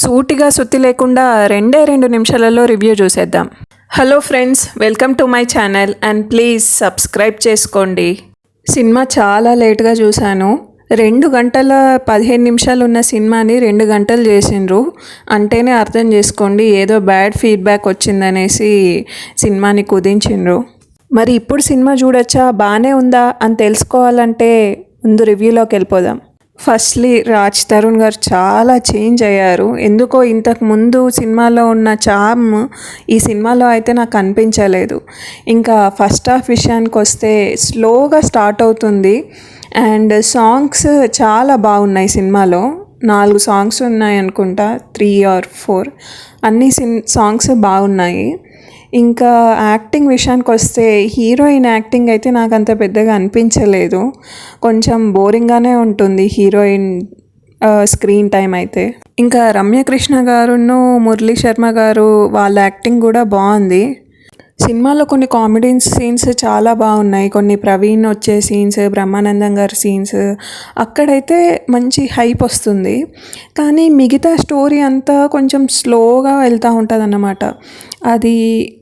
సూటిగా సుత్తి లేకుండా రెండే రెండు నిమిషాలలో రివ్యూ చూసేద్దాం. Hello friends welcome to my channel and please subscribe చేసుకోండి. సినిమా చాలా లేట్గా చూశాను. రెండు గంటల పదిహేను నిమిషాలు ఉన్న సినిమాని రెండు గంటలు చేసిండ్రు. అంటేనే అర్థం చేసుకోండి ఏదో బ్యాడ్ ఫీడ్బ్యాక్ వచ్చిందనేసి సినిమాని కుదించిండ్రు. మరి ఇప్పుడు సినిమా చూడొచ్చా? బాగానే ఉందా? అని తెలుసుకోవాలంటే ముందు రివ్యూలోకి వెళ్ళిపోదాం. ఫస్ట్లీ రాజ్ తరుణ్ గారు చాలా చేంజ్ అయ్యారు. ఎందుకో ఇంతకు ముందు సినిమాలో ఉన్న చామ్ ఈ సినిమాలో అయితే నాకు అనిపించలేదు. ఇంకా ఫస్ట్ హాఫ్ విషయానికి వస్తే స్లోగా స్టార్ట్ అవుతుంది. అండ్ సాంగ్స్ చాలా బాగున్నాయి సినిమాలో. నాలుగు సాంగ్స్ ఉన్నాయి అనుకుంటా. Three or four. అన్ని సిన్ సాంగ్స్ బాగున్నాయి. ఇంకా యాక్టింగ్ విషయానికి వస్తే హీరోయిన్ యాక్టింగ్ అయితే నాకు అంత పెద్దగా అనిపించలేదు. కొంచెం బోరింగ్గానే ఉంటుంది హీరోయిన్ స్క్రీన్ టైం అయితే. ఇంకా రమ్యకృష్ణ గారును మురళీ శర్మ గారు వాళ్ళ యాక్టింగ్ కూడా బాగుంది. సినిమాలో కొన్ని కామెడీ సీన్స్ చాలా బాగున్నాయి. కొన్ని ప్రవీణ్ వచ్చే సీన్స్ బ్రహ్మానందం గారి సీన్స్. అక్కడైతే మంచి హైప్ వస్తుంది. కానీ మిగతా స్టోరీ అంతా కొంచెం స్లోగా వెళ్తూ ఉంటుంది అన్నమాట అది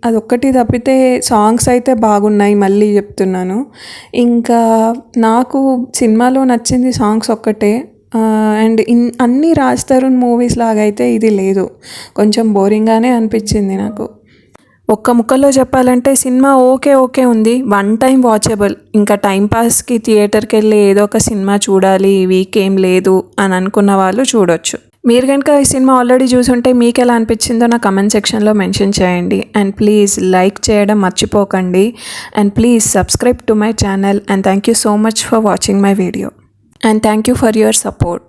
అదొక్కటి తప్పితే సాంగ్స్ అయితే బాగున్నాయి మళ్ళీ చెప్తున్నాను. ఇంకా నాకు సినిమాలో నచ్చింది సాంగ్స్ ఒక్కటే. అండ్ ఇన్ అన్ని రాజ్ తరుణ్ మూవీస్ లాగా అయితే ఇది లేదు. కొంచెం బోరింగ్గానే అనిపించింది నాకు. ఒక్క ముక్కలో చెప్పాలంటే సినిమా ఓకే ఓకే ఉంది. One time watchable. ఇంకా టైంపాస్కి థియేటర్కి వెళ్ళి ఏదో ఒక సినిమా చూడాలి ఈ వీక్ ఏం లేదు అని అనుకున్న వాళ్ళు చూడొచ్చు. మీరు కనుక ఈ సినిమా ఆల్రెడీ చూసుంటే మీకు ఎలా అనిపించిందో నా కమెంట్ సెక్షన్లో మెన్షన్ చేయండి. అండ్ ప్లీజ్ లైక్ చేయడం మర్చిపోకండి. And please subscribe to my channel and thank you so much for watching my video. And thank you for your support.